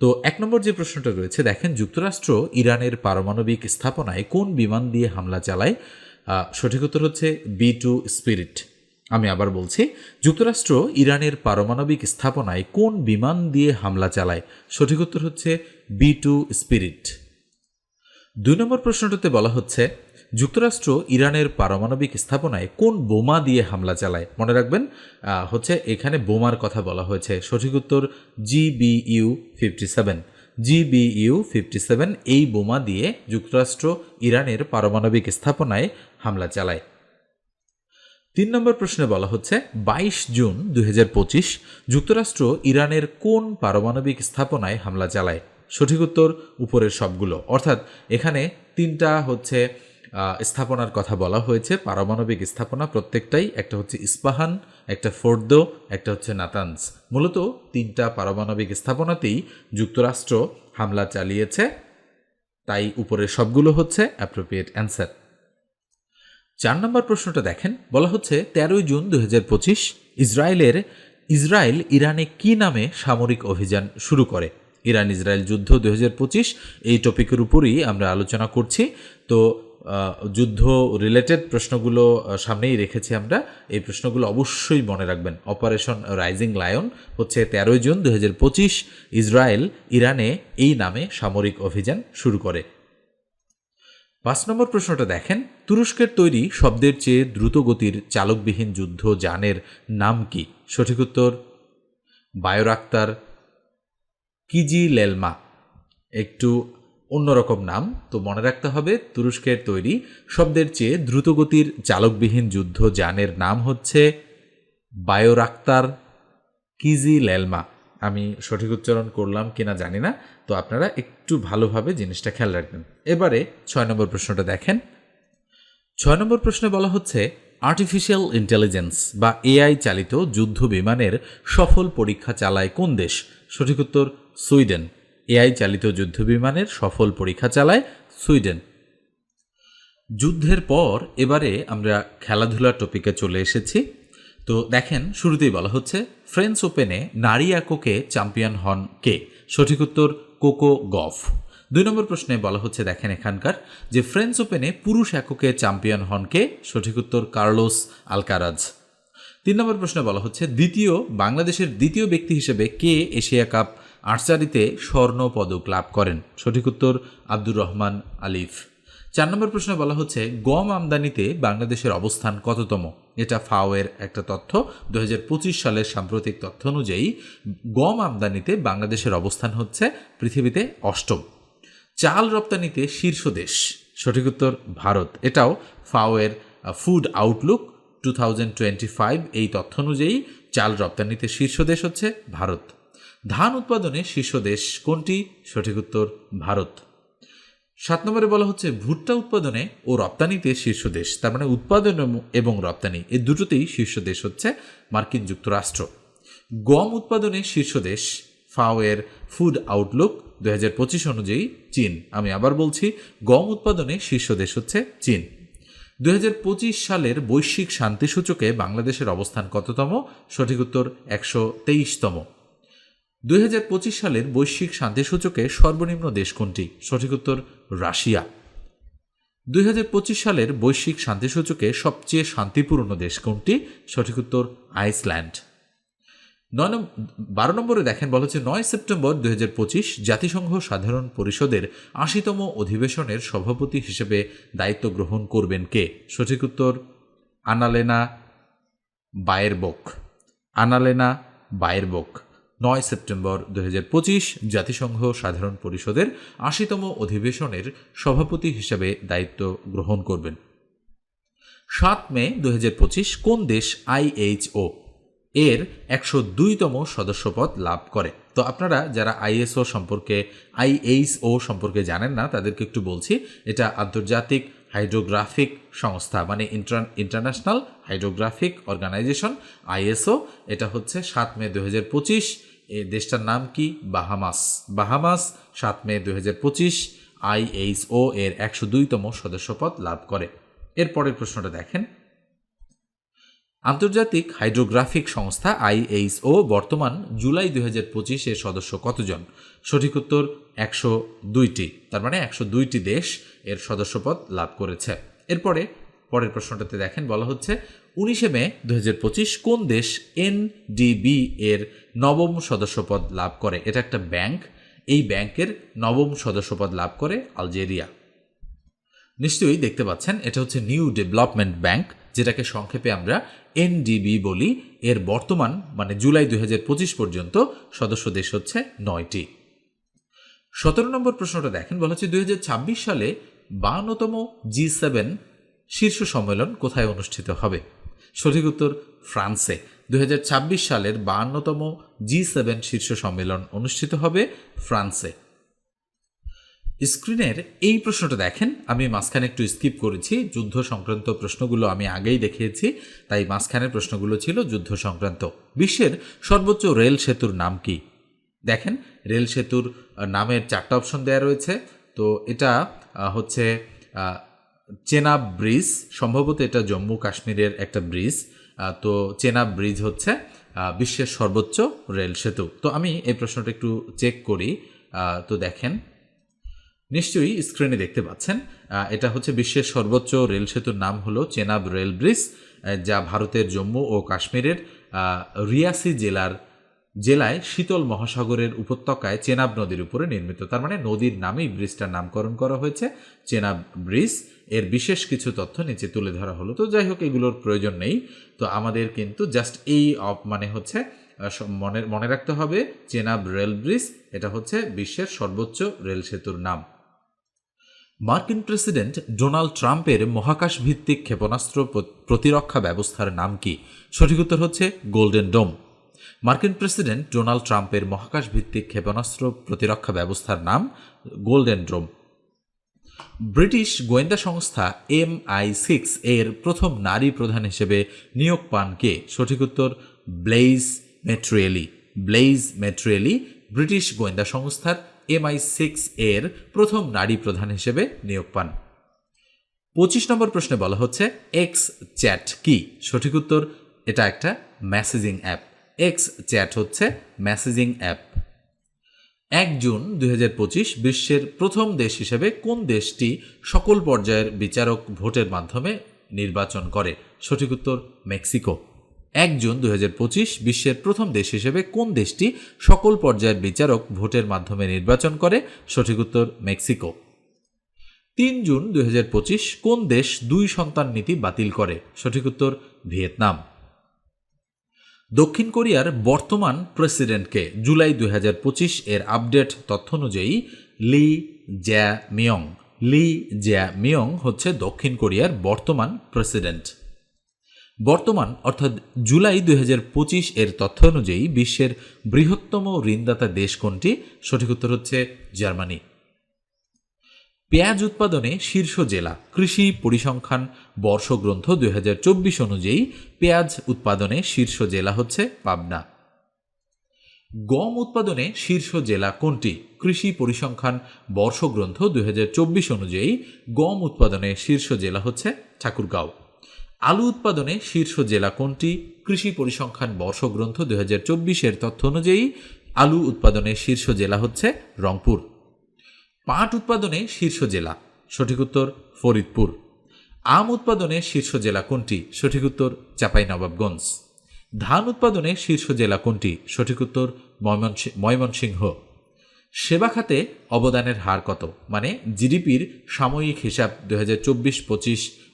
তো এক নম্বর যে প্রশ্নটা রয়েছে, দেখেন যুক্তরাষ্ট্র ইরানের পারমাণবিক স্থাপনায় কোন বিমান দিয়ে হামলা চালায়? সঠিক উত্তর হচ্ছে বি টু স্পিরিট। আমি আবার বলছি, যুক্তরাষ্ট্র ইরানের পারমাণবিক স্থাপনায় কোন বিমান দিয়ে হামলা চালায়? সঠিক উত্তর হচ্ছে বি টু স্পিরিট। দুই নম্বর প্রশ্নটাতে বলা হচ্ছে যুক্তরাষ্ট্র ইরানের পারমাণবিক স্থাপনায় কোন বোমা দিয়ে হামলা চালায়? মনে রাখবেন হচ্ছে এখানে বোমার কথা বলা হয়েছে। সঠিক উত্তর GBU fifty seven. GBU fifty seven এই বোমা দিয়ে যুক্তরাষ্ট্র ইরানের পারমাণবিক স্থাপনায় হামলা চালায়। তিন নম্বর প্রশ্নে বলা হচ্ছে, বাইশ জুন দু হাজার পঁচিশ যুক্তরাষ্ট্র ইরানের কোন পারমাণবিক স্থাপনায় হামলা চালায়? সঠিক উত্তর উপরের সবগুলো। অর্থাৎ এখানে তিনটা হচ্ছে স্থাপনার কথা বলা হয়েছে। পারমাণবিক স্থাপনা প্রত্যেকটাই, একটা হচ্ছে ইস্পাহান, একটা ফোর্দো, একটা হচ্ছে নাতানস। মূলত তিনটা পারমাণবিক স্থাপনাতেই যুক্তরাষ্ট্র হামলা চালিয়েছে। তাই উপরের সবগুলো হচ্ছে অ্যাপ্রোপ্রিয়েট অ্যান্সার চার নম্বর প্রশ্নটা দেখেন। বলা হচ্ছে, তেরোই জুন দুই হাজার পঁচিশ ইসরায়েলের ইসরায়েল ইরানে কি নামে সামরিক অভিযান শুরু করে? ইরান ইসরায়েল যুদ্ধ দু হাজার পঁচিশ, এই টপিকের উপরই আমরা আলোচনা করছি। তো যুদ্ধ রিলেটেড প্রশ্নগুলো সামনেই রেখেছি আমরা। এই প্রশ্নগুলো অবশ্যই মনে রাখবেন। অপারেশন রাইজিং লায়ন হচ্ছে তেরোই জুন দু হাজার পঁচিশ, ইসরায়েল ইরানে এই নামে সামরিক অভিযান শুরু করে। পাঁচ নম্বর প্রশ্নটা দেখেন, তুরস্কের তৈরি শব্দের চেয়ে দ্রুতগতির চালকবিহীন যুদ্ধ যানের নাম কি? সঠিক উত্তর বায়োরাক্তার কিজি লেলমা। একটু অন্যরকম নাম তো মনে রাখতে হবে, তুরস্কের তৈরি শব্দের চেয়ে দ্রুতগতির চালকবিহীন যুদ্ধ যানের নাম হচ্ছে বায়োরাক্তার কিজি লেলমা আমি সঠিক উচ্চারণ করলাম কিনা জানি না, তো আপনারা একটু ভালোভাবে জিনিসটা খেয়াল রাখবেন। এবারে ছয় নম্বর প্রশ্নটা দেখেন। ছয় নম্বর প্রশ্নে বলা হচ্ছে আর্টিফিশিয়াল ইন্টেলিজেন্স বা এআই চালিত যুদ্ধ বিমানের সফল পরীক্ষা চালায় কোন দেশ? সঠিক উত্তর, সুইডেন। এআই চালিত যুদ্ধ বিমানের সফল পরীক্ষা চালায় সুইডেন। যুদ্ধের পর এবারে আমরা খেলাধুলার টপিকে চলে এসেছি। তো দেখেন, শুরুতেই বলা হচ্ছে, ফ্রেঞ্চ ওপেনে নারী এককে চ্যাম্পিয়ন হন কে? সঠিক উত্তর, কোকো গফ। দুই নম্বর প্রশ্নে বলা হচ্ছে, দেখেন এখানকার, যে ফ্রেঞ্চ ওপেনে পুরুষ এককে চ্যাম্পিয়ন হন কে? সঠিক উত্তর, কার্লোস আলকারাজ। তিন নম্বর প্রশ্নে বলা হচ্ছে, দ্বিতীয়, বাংলাদেশের দ্বিতীয় ব্যক্তি হিসেবে কে এশিয়া কাপ আর্চারিতে স্বর্ণ পদক লাভ করেন। সঠিক উত্তর, আব্দুর রহমান আলিফ। চার নম্বর প্রশ্নে বলা হচ্ছে, গম আমদানিতে বাংলাদেশের অবস্থান কততম? এটা ফাওয়ের একটা তথ্য। দু হাজার পঁচিশ সালের সাম্প্রতিক তথ্য অনুযায়ী, গম আমদানিতে বাংলাদেশের অবস্থান হচ্ছে পৃথিবীতে অষ্টম। চাল রপ্তানিতে শীর্ষ দেশ। সঠিক উত্তর, ভারত। এটাও ফাওয়ের ফুড আউটলুক টু এই তথ্য অনুযায়ী, চাল রপ্তানিতে শীর্ষ দেশ হচ্ছে ভারত। ধান উৎপাদনে শীর্ষ দেশ কোনটি? সঠিক উত্তর, ভারত। সাত নম্বরে বলা হচ্ছে ভুট্টা উৎপাদনে ও রপ্তানিতে শীর্ষ দেশ। তার মানে উৎপাদন এবং রপ্তানি, এই দুটোতেই শীর্ষ দেশ হচ্ছে মার্কিন যুক্তরাষ্ট্র। গম উৎপাদনে শীর্ষ দেশ ফাও এর ফুড আউটলুক দুই হাজার পঁচিশ অনুযায়ী চীন। আমি আবার বলছি, গম উৎপাদনে শীর্ষ দেশ হচ্ছে চীন। দুই হাজার পঁচিশ সালের বৈশ্বিক শান্তি সূচকে বাংলাদেশের অবস্থান কততম? সঠিক উত্তর, একশো তেইশতম। দুই হাজার পঁচিশ সালের বৈশ্বিক শান্তি সূচকে সর্বনিম্ন দেশ কোনটি? সঠিক উত্তর, রাশিয়া। দুই হাজার পঁচিশ সালের বৈশ্বিক শান্তি সূচকে সবচেয়ে শান্তিপূর্ণ দেশ কোনটি? সঠিক উত্তর, আইসল্যান্ড। নয় বারো নম্বরে দেখেন, বলা হচ্ছে নয় সেপ্টেম্বর দুই হাজার পঁচিশ জাতিসংঘ সাধারণ পরিষদের আশিতম অধিবেশনের সভাপতি হিসেবে দায়িত্ব গ্রহণ করবেন কে? সঠিক উত্তর, আনালেনা বায়েরবক আনালেনা বায়েরবক নয় সেপ্টেম্বর দুই হাজার পঁচিশ জাতিসংঘ সাধারণ পরিষদের আশিতম অধিবেশনের সভাপতি হিসেবে দায়িত্ব গ্রহণ করবেন। সাত মে দু হাজার পঁচিশ কোন দেশ আইএইচও এর একশো দুইতম সদস্যপদ লাভ করে। তো আপনারা যারা আইএসও সম্পর্কে আইএইচও সম্পর্কে জানেন না, তাদেরকে একটু বলছি। এটা আন্তর্জাতিক হাইড্রোগ্রাফিক সংস্থা মানে ইন্টারন্যাশনাল হাইড্রোগ্রাফিক অর্গানাইজেশন আইএসও এটা হচ্ছে সাত মে দু হাজার পঁচিশ এই দেশটার নাম কি? বাহামাস। বাহামাস, সাত মে দুহাজার পঁচিশ আইএইচও এর একশো দুইতম সদস্যপদ লাভ করে। এরপরের প্রশ্নটা দেখেন। আন্তর্জাতিক হাইড্রোগ্রাফিক সংস্থা আইএইচও বর্তমান জুলাই দুই হাজার পঁচিশের সদস্য কতজন? সঠিক উত্তর, একশো দুইটি। তার মানে একশো দুইটি দেশ এর সদস্যপদ লাভ করেছে। এরপরে পরের প্রশ্নটাতে দেখেন, বলা হচ্ছে উনিশে মে দু হাজার পঁচিশ কোন দেশ এনডিবি এর নবম সদস্যপদ লাভ করে? এটা একটা ব্যাংক, এই ব্যাংকের নবম সদস্যপদ লাভ করে আলজেরিয়া। নিশ্চয়ই দেখতে পাচ্ছেন, এটা হচ্ছে নিউ ডেভেলপমেন্ট ব্যাংক, যেটাকে সংক্ষেপে আমরা এনডিবি বলি। এর বর্তমান মানে জুলাই দুই হাজার পঁচিশ পর্যন্ত সদস্য দেশ হচ্ছে নয়টি। সতেরো নম্বর প্রশ্নটা দেখেন, বলা হচ্ছে দুই হাজার ছাব্বিশ সালে বাহান্নতম জি সেভেন শীর্ষ সম্মেলন কোথায় অনুষ্ঠিত হবে? সঠিক উত্তর, ফ্রান্সে। দু হাজার ছাব্বিশ সালের বাহান্নতম জি সেভেন শীর্ষ সম্মেলন অনুষ্ঠিত হবে ফ্রান্সে। স্ক্রিনের এই প্রশ্নটা দেখেন, আমি মাঝখানে একটু স্কিপ করেছি, যুদ্ধ সংক্রান্ত প্রশ্নগুলো আমি আগেই দেখিয়েছি, তাই মাঝখানের প্রশ্নগুলো ছিল যুদ্ধ সংক্রান্ত। বিশ্বের সর্বোচ্চ রেল সেতুর নাম কি? দেখেন, রেল সেতুর নামের চারটা অপশন দেওয়া রয়েছে, তো এটা হচ্ছে চেনাব ব্রিজ, সম্ভবত এটা জম্মু কাশ্মীরের একটা ব্রিজ তো চেনাব ব্রিজ হচ্ছে বিশ্বের সর্বোচ্চ রেল সেতু। তো আমি এই প্রশ্নটা একটু চেক করি তো দেখেন, নিশ্চয়ই স্ক্রিনে দেখতে পাচ্ছেন এটা হচ্ছে বিশ্বের সর্বোচ্চ রেল সেতুর নাম হলো চেনাব রেল ব্রিজ যা ভারতের জম্মু ও কাশ্মীরের রিয়াসি জেলার, জেলায় শীতল মহাসাগরের উপত্যকায় চেনাব নদীর উপরে নির্মিত। তার মানে নদীর নামেই ব্রিজটার নামকরণ করা হয়েছে চেনাব ব্রিজ। এর বিশেষ কিছু তথ্য নিচে তুলে ধরা হলো। তো যাই হোক, এগুলোর প্রয়োজন নেই। তো আমাদের কিন্তু জাস্ট এই মানে হচ্ছে মনে মনে রাখতে হবে চেনাব রেল ব্রিজ, এটা হচ্ছে বিশ্বের সর্বোচ্চ রেল সেতুর নাম। মার্কিন প্রেসিডেন্ট ডোনাল্ড ট্রাম্পের মহাকাশ ভিত্তিক ক্ষেপণাস্ত্র প্রতিরক্ষা ব্যবস্থার নাম কি? সঠিক উত্তর হচ্ছে গোল্ডেন ডোম। মার্কিন প্রেসিডেন্ট ডোনাল্ড ট্রাম্পের মহাকাশ ভিত্তিক ক্ষেপণাস্ত্র প্রতিরক্ষা ব্যবস্থার নাম গোল্ডেন ড্রোম ব্রিটিশ গোয়েন্দা সংস্থা এম আই সিক্স এর প্রথম নারী প্রধান হিসেবে নিয়োগ পান কে? সঠিক উত্তর, Blaise Metreweli. Blaise Metreweli British গোয়েন্দা সংস্থার এমআই সিক্স এর প্রথম নারী প্রধান হিসেবে নিয়োগ পান। পঁচিশ নম্বর প্রশ্নে বলা হচ্ছে, এক্স চ্যাট কি? সঠিক উত্তর, এটা একটা মেসেজিং অ্যাপ এক্স চ্যাট হচ্ছে মেসেজিং অ্যাপ এক জুন দুই বিশ্বের প্রথম দেশ হিসেবে কোন দেশটি সকল পর্যায়ের বিচারক ভোটের মাধ্যমে নির্বাচন করে? সঠিক উত্তর, মেক্সিকো। এক জুন দুই বিশ্বের প্রথম দেশ হিসেবে কোন দেশটি সকল পর্যায়ের বিচারক ভোটের মাধ্যমে নির্বাচন করে? সঠিক উত্তর, মেক্সিকো। তিন জুন দুই হাজার পঁচিশ কোন দেশ দুই সন্তান নীতি বাতিল করে? সঠিক উত্তর, ভিয়েতনাম। দক্ষিণ কোরিয়ার বর্তমান প্রেসিডেন্টকে জুলাই দুই হাজার পঁচিশ এর আপডেট তথ্য অনুযায়ী লি জ্যা মিয়ং লি জ্যা মিয়ং হচ্ছে দক্ষিণ কোরিয়ার বর্তমান প্রেসিডেন্ট। বর্তমান, অর্থাৎ জুলাই দুই হাজার পঁচিশ এর তথ্য অনুযায়ী বিশ্বের বৃহত্তম ঋণদাতা দেশ কোনটি? সঠিক উত্তর হচ্ছে জার্মানি। পেঁয়াজ উৎপাদনে শীর্ষ জেলা। কৃষি পরিসংখ্যান বর্ষগ্রন্থ দুই হাজার চব্বিশ অনুযায়ী পেঁয়াজ উৎপাদনে শীর্ষ জেলা হচ্ছে পাবনা। গম উৎপাদনে শীর্ষ জেলা কোনটি? কৃষি পরিসংখ্যান বর্ষগ্রন্থ দুই হাজার চব্বিশ অনুযায়ী গম উৎপাদনে শীর্ষ জেলা হচ্ছে ঠাকুরগাঁও। আলু উৎপাদনে শীর্ষ জেলা কোনটি? কৃষি পরিসংখ্যান বর্ষগ্রন্থ দুই চব্বিশের তথ্য অনুযায়ী আলু উৎপাদনে শীর্ষ জেলা হচ্ছে রংপুর। পাট উৎপাদনে শীর্ষ জেলা, সঠিক উত্তর ফরিদপুর। আম উৎপাদনে শীর্ষ জেলা কোনটি, সঠিক উত্তর চাঁপাইনবাবগঞ্জ ধান উৎপাদনে শীর্ষ জেলা কোনটি, সঠিক উত্তর ময়মনসিংহ। সেবা খাতে অবদানের হার কত মানে জিডিপির সাময়িক হিসাব দু হাজার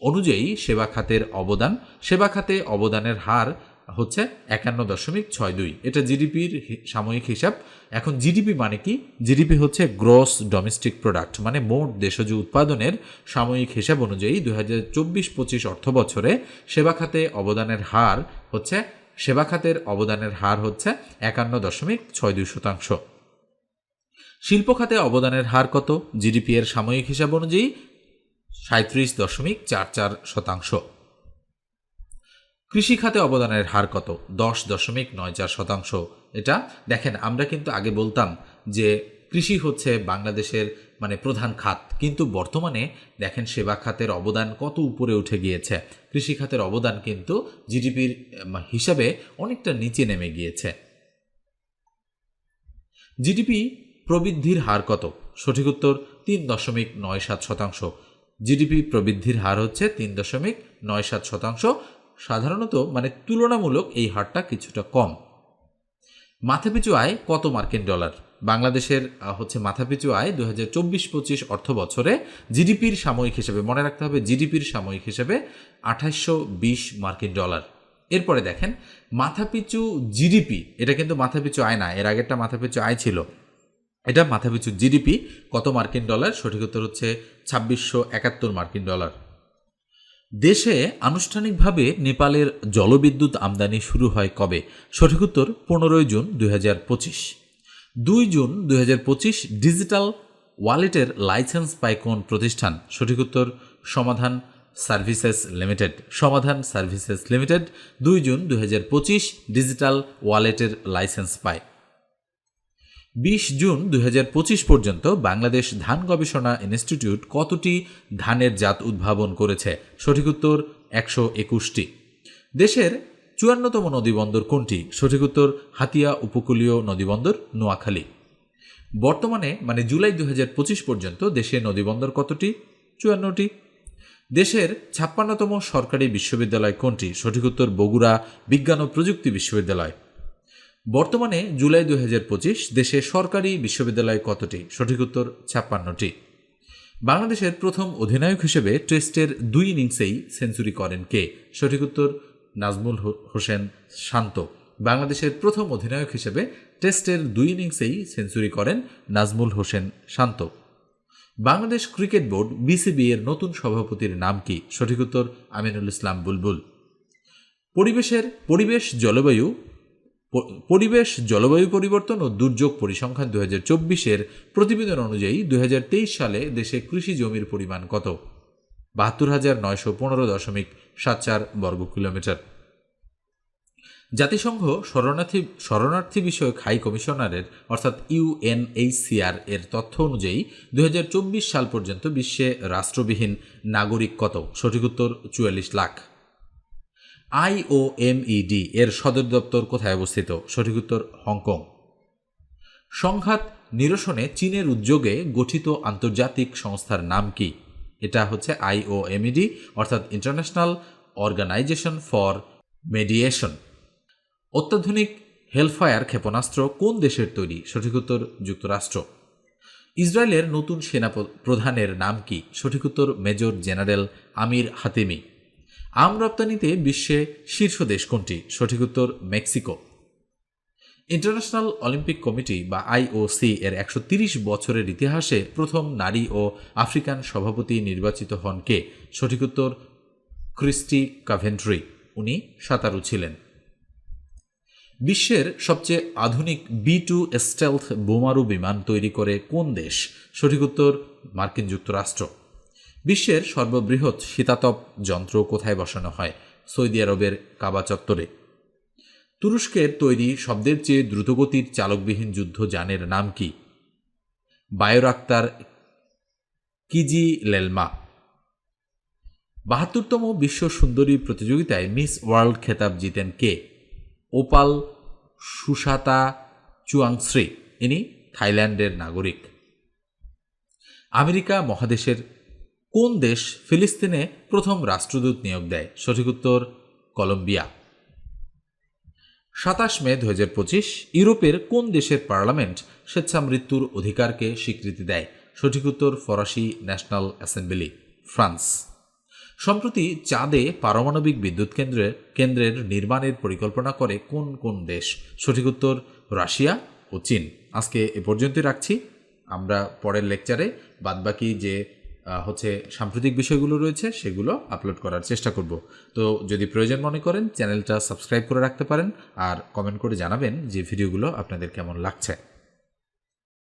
অনুযায়ী সেবা খাতের অবদান, সেবা খাতে অবদানের হার হচ্ছে একান্ন দশমিক ছয় দুই। এটা জিডিপির সাময়িক হিসাব। এখন জিডিপি মানে কি? জিডিপি হচ্ছে গ্রস ডোমেস্টিক প্রোডাক্ট মানে মোট দেশজ উৎপাদনের সাময়িক হিসাব অনুযায়ী দু হাজার চব্বিশ পঁচিশ অর্থ বছরে সেবা খাতে অবদানের হার হচ্ছে, সেবা খাতের অবদানের হার হচ্ছে একান্ন দশমিক ছয় দুই শতাংশ। শিল্প খাতে অবদানের হার কত? জিডিপি এর সাময়িক হিসাব অনুযায়ী সাঁত্রিশ দশমিক চার চার শতাংশ। কৃষি খাতে অবদানের হার কত? দশ দশমিক নয় চার শতাংশ। এটা দেখেন, আমরা কিন্তু আগে বলতাম যে কৃষি হচ্ছে বাংলাদেশের মানে প্রধান খাত। কিন্তু বর্তমানে দেখেন সেবা খাতের অবদান কত উপরে উঠে গিয়েছে। কৃষি খাতের অবদান কিন্তু জিডিপির হিসাবে অনেকটা নিচে নেমে গিয়েছে। জিডিপি প্রবৃদ্ধির হার কত? সঠিক উত্তর, তিন দশমিক নয় সাত শতাংশ। জিডিপি প্রবৃদ্ধির হার হচ্ছে তিন দশমিক নয় সাত শতাংশ। সাধারণত মানে তুলনামূলক এই হারটা কিছুটা কম। মাথাপিছু আয় কত মার্কিন ডলার? বাংলাদেশের হচ্ছে মাথাপিছু আয় দু হাজার চব্বিশ পঁচিশ অর্থ বছরে জিডিপির সাময়িক হিসেবে, মনে রাখতে হবে জিডিপির সাময়িক হিসেবে আঠাশশো বিশ মার্কিন ডলার। এরপরে দেখেন, মাথাপিছু জিডিপি, এটা কিন্তু মাথাপিছু আয় না, এর আগেরটা মাথাপিছু আয় ছিল। এটা মাথাপিছু জিডিপি কত মার্কিন ডলার? সঠিক উত্তর হচ্ছে ছাব্বিশশো একাত্তর মার্কিন ডলার। দেশে আনুষ্ঠানিকভাবে নেপালের জলবিদ্যুৎ আমদানি শুরু হয় কবে? সঠিক উত্তর, পনেরোই জুন দুই দুই জুন দুই হাজার পঁচিশ, ডিজিটাল ওয়ালেটের লাইসেন্স পায় কোন প্রতিষ্ঠান? সঠিক উত্তর, Samadhan Services Limited. Samadhan Services Limited, দুই জুন দুই ডিজিটাল ওয়ালেটের লাইসেন্স পায়। বিশ জুন দু হাজার পঁচিশ পর্যন্ত বাংলাদেশ ধান গবেষণা ইনস্টিটিউট কতটি ধানের জাত উদ্ভাবন করেছে? সঠিক উত্তর একশো একুশটি। দেশের চুয়ান্নতম নদীবন্দর কোনটি? সঠিক উত্তর হাতিয়া উপকূলীয় নদীবন্দর নোয়াখালী। বর্তমানে মানে জুলাই দু হাজার পঁচিশ পর্যন্ত দেশে নদীবন্দর কতটি? চুয়ান্নটি। দেশের ছাপ্পান্নতম সরকারি বিশ্ববিদ্যালয় কোনটি? সঠিক উত্তর বগুড়া বিজ্ঞান ও প্রযুক্তি বিশ্ববিদ্যালয়। বর্তমানে জুলাই দুই দেশে সরকারি বিশ্ববিদ্যালয় কতটি? সঠিক উত্তর ছাপ্পান্নটি। বাংলাদেশের প্রথম অধিনায়ক হিসেবে টেস্টের দুই ইনিংসেই সেঞ্চুরি করেন কে? সঠিক উত্তর নাজমুল হোসেন শান্ত। বাংলাদেশের প্রথম অধিনায়ক হিসেবে টেস্টের দুই ইনিংসেই সেঞ্চুরি করেন Najmul Hossain Shanto. Bangladesh Cricket Board BCB এর নতুন সভাপতির নাম কি? সঠিক উত্তর আমিনুল ইসলাম বুলবুল। পরিবেশের পরিবেশ, জলবায়ু পরিবেশ, জলবায়ু পরিবর্তন ও দুর্যোগ পরিসংখ্যান দু হাজার চব্বিশের প্রতিবেদন অনুযায়ী দুই হাজার তেইশ সালে দেশে কৃষি জমির পরিমাণ কত? বাহাত্তর হাজার নয়শো পনেরো দশমিক সাত চার বর্গ কিলোমিটার। জাতিসংঘ শরণার্থী শরণার্থী বিষয়ক হাই কমিশনারের, অর্থাৎ ইউএনএইচসিআর এর তথ্য অনুযায়ী দুই হাজার চব্বিশ সাল পর্যন্ত বিশ্বে রাষ্ট্রবিহীন নাগরিক কত? সঠিক উত্তর চুয়াল্লিশ লাখ। আইওএমইডি এর সদর দপ্তর কোথায় অবস্থিত? সঠিক উত্তর, হংকং। সংঘাত নিরসনে চীনের উদ্যোগে গঠিত আন্তর্জাতিক সংস্থার নাম কি? এটা হচ্ছে আইওএমইডি অর্থাৎ ইন্টারন্যাশনাল অর্গানাইজেশন ফর মেডিয়েশন অত্যাধুনিক হেলফায়ার ক্ষেপণাস্ত্র কোন দেশের তৈরি? সঠিক উত্তর, যুক্তরাষ্ট্র। ইসরায়েলের নতুন সেনা প্রধানের নাম কি? সঠিক উত্তর, মেজর জেনারেল আমির হাতিমি। আম রপ্তানিতে বিশ্বে শীর্ষ দেশ কোনটি? সঠিক উত্তর, মেক্সিকো। ইন্টারন্যাশনাল অলিম্পিক কমিটি বা আইওসি এর একশো বছরের ইতিহাসে প্রথম নারী ও আফ্রিকান সভাপতি নির্বাচিত হন কে? সঠিক উত্তর, ক্রিস্টি কাভেন্ট্রি। উনি সাঁতারু ছিলেন। বিশ্বের সবচেয়ে আধুনিক বি টু স্টেলথ বোমারু বিমান তৈরি করে কোন দেশ? সঠিক উত্তর, মার্কিন যুক্তরাষ্ট্র। বিশ্বের সর্ববৃহৎ শীতাতপ যন্ত্র কোথায় বসানো হয়? সৌদি আরবের কাবা চত্বরে। তুরস্কের তৈরি শব্দের চেয়ে দ্রুতগতির চালকবিহীন যুদ্ধ যানের নাম কি? বায়োরাক্তার কিজি লেলমা বাহাত্তরতম বিশ্ব সুন্দরী প্রতিযোগিতায় মিস ওয়ার্ল্ড খেতাব জিতেন কে? ওপাল সুশাতা চুয়াংশ্রী, ইনি থাইল্যান্ডের নাগরিক। আমেরিকা মহাদেশের কোন দেশ ফিলিস্তিনে প্রথম রাষ্ট্রদূত নিয়োগ দেয়? সঠিক উত্তর, কলম্বিয়া। সাতাশ মে দু হাজার পঁচিশ, ইউরোপের কোন দেশের পার্লামেন্ট স্বেচ্ছামৃত্যুর অধিকারকে স্বীকৃতি দেয়? সঠিক উত্তর, ফরাসি ন্যাশনাল অ্যাসেম্বলি, ফ্রান্স। সম্প্রতি চাঁদে পারমাণবিক বিদ্যুৎ কেন্দ্রের কেন্দ্রের নির্মাণের পরিকল্পনা করে কোন কোন দেশ? সঠিক উত্তর, রাশিয়া ও চীন। আজকে এ পর্যন্তই রাখছি। আমরা পরের লেকচারে বাদবাকি যে হচ্ছে সাম্প্রতিক বিষয়গুলো রয়েছে, সেগুলো আপলোড করার চেষ্টা করব। তো যদি প্রয়োজন মনে করেন, চ্যানেলটা সাবস্ক্রাইব করে রাখতে পারেন আর কমেন্ট করে জানাবেন যে ভিডিওগুলো আপনাদের কেমন লাগছে।